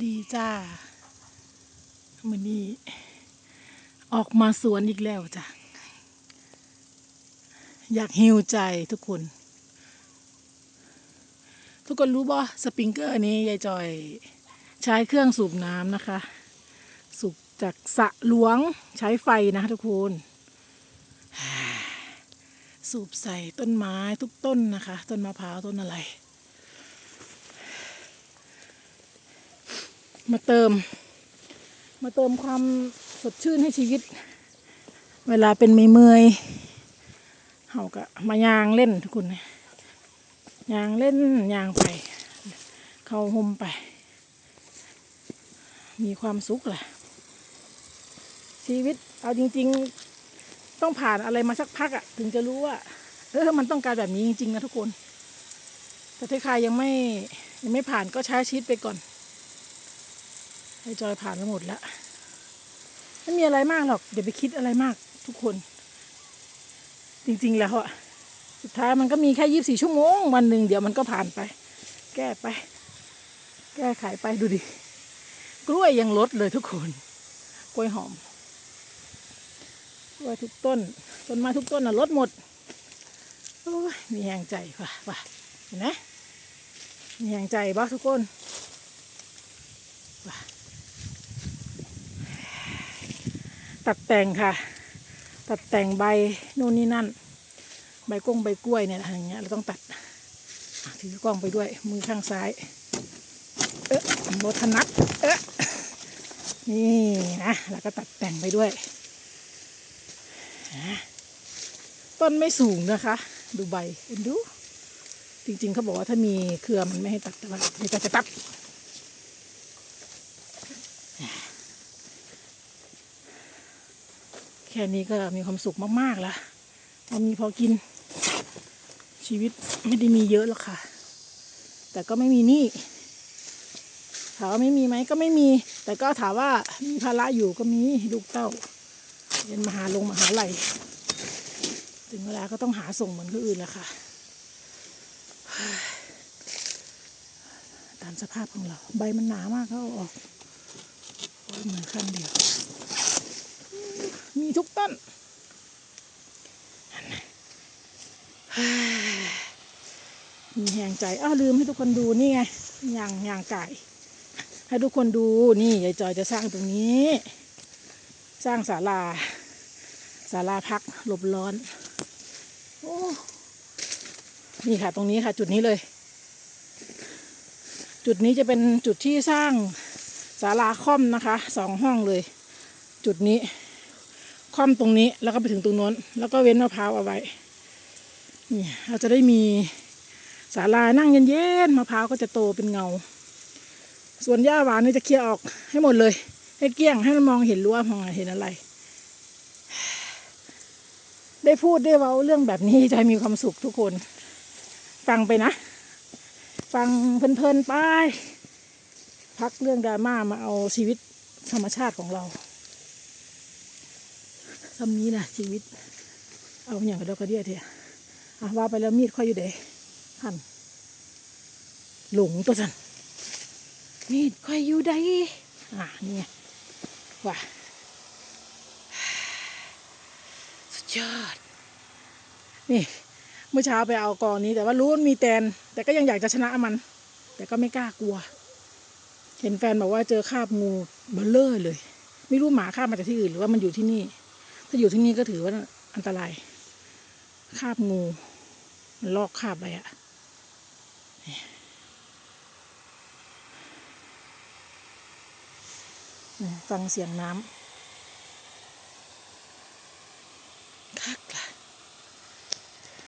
ดีจ้ามือนี้ออกมาสวนอีกแล้วจ้ะ อยากฮิวใจทุกคน ทุกคนรู้บ่สปริงเกอร์นี้ยายจอย ใช้เครื่องสูบน้ำนะคะ สูบจากสะหลวงใช้ไฟนะทุกคนสูบใส่ต้นไม้ทุกต้นนะคะ ต้นมะพร้าวต้นอะไร มาเติม มาเติมความสดชื่นให้ชีวิต เวลาเป็นเมื่อยๆเฮาก็มายางเล่นทุกคนนะยางเล่นยางไป เข้าห่มไป มีความสุขแหละชีวิตเอาจริง ๆ ต้องผ่านอะไรมาสักพักอะ่ะ ถึงจะรู้ว่าเออมันต้องการแบบนี้จริง ๆ นะทุกคน แต่ถ้าใครยังไม่ยังไม่ผ่านก็ใช้ชีวิตไปก่อน ให้จอยผ่านมาหมดแล้วไม่มีอะไรมากหรอกอย่าไปคิดอะไรมากทุกคน จริง ๆ แล้วอะสุดท้ายมันก็มีแค่ยี่บสี่ชั่วโมงวันหนึ่งเดี๋ยวมันก็ผ่านไป แก้ไป แก้ไขไปดูดิ กล้วยยังลดเลยทุกคน กล้วยหอมกล้วยทุกต้น ต้นไม้ทุกต้นน่ะลดหมดโอ้ยมีแหงใจว่ะว่ะเห็นไหมมีแหงใจบ้าทุกคนว่ะ ตัดแต่งค่ะ ตัดแต่งใบนู่นนี่นั่น ใบก้งใบกล้วยเนี่ยอย่างเงี้ยเราต้องตัด ถือกล้องไปด้วยมือข้างซ้าย เอ๊ะโบทนัดเอ๊ะนี่นะแล้วก็ตัดแต่งไปด้วยต้นไม่สูงนะคะ ดูใบเห็นดู จริงๆเขาบอกว่าถ้ามีเครือมันไม่ให้ตัดแต่ว่าไม่ตัดจะตัด แค่นี้ก็มีความสุขมากๆแล้วพอมีพอกิน ชีวิตไม่ได้มีเยอะหรอกค่ะ แต่ก็ไม่มีหนี้ถามว่าไม่มีไหมก็ไม่มี แต่ก็ถามว่ามีภาระอยู่ก็มีลูกเต้าเรียนมหาลงมหาลัยถึงเวลาก็ต้องหาส่งเหมือนคนอื่นละค่ะ ตามสภาพของเรา ใบมันหนามากเขาเอาออกเหมือนขั้นเดียว มีทุกต้นมีแหงใจอ้าวลืมให้ทุกคนดูนี่ไงยางยางไก่ ให้ทุกคนดูนี่ยายจอยจะสร้างตรงนี้ สร้างศาลาศาลาพักหลบร้อนโอ้นี่ค่ะ ตรงนี้ค่ะ จุดนี้เลย จุดนี้จะเป็นจุดที่สร้างศาลาค่อมนะคะสองห้องเลย จุดนี้ คว่ำตรงนี้แล้วก็ไปถึงตรงโน้นแล้วก็เว้นมะพร้าวเอาไว้นี่เราจะได้มีศาลานั่งเย็นๆมะพร้าวก็จะโตเป็นเงา ส่วนหญ้าหวานนี่จะเคลียร์ออกให้หมดเลย ให้เกลี้ยงให้มันมองเห็นรั้วมองเห็นอะไร ได้พูดได้เว้าเรื่องแบบนี้จะมีความสุขทุกคน ฟังไปนะ ฟังเพลินๆไปพักเรื่องดราม่ามาเอาชีวิตธรรมชาติของเรา ทำนี้นะชีวิต เอาอย่างเราก็เดียเถอะอะว่าไปแล้วมีดค่อยอยู่เดะหันหลงตัวสันมีดค่อยอยู่ใดอะนี่ว่ะสุดยอด นี่เมื่อเช้าไปเอากองนี้ แต่ว่ารู้มันมีแตน แต่ก็ยังอยากจะชนะมัน แต่ก็ไม่กล้ากลัว เห็นแฟนบอกว่าเจอคาบงูเบลเลอร์เลย ไม่รู้หมาคาบมาจากที่อื่นหรือว่ามันอยู่ที่นี่ ถ้าอยู่ที่นี่ก็ถือว่าอันตราย คาบงู มันลอกคาบไปอะฟังเสียงน้ำ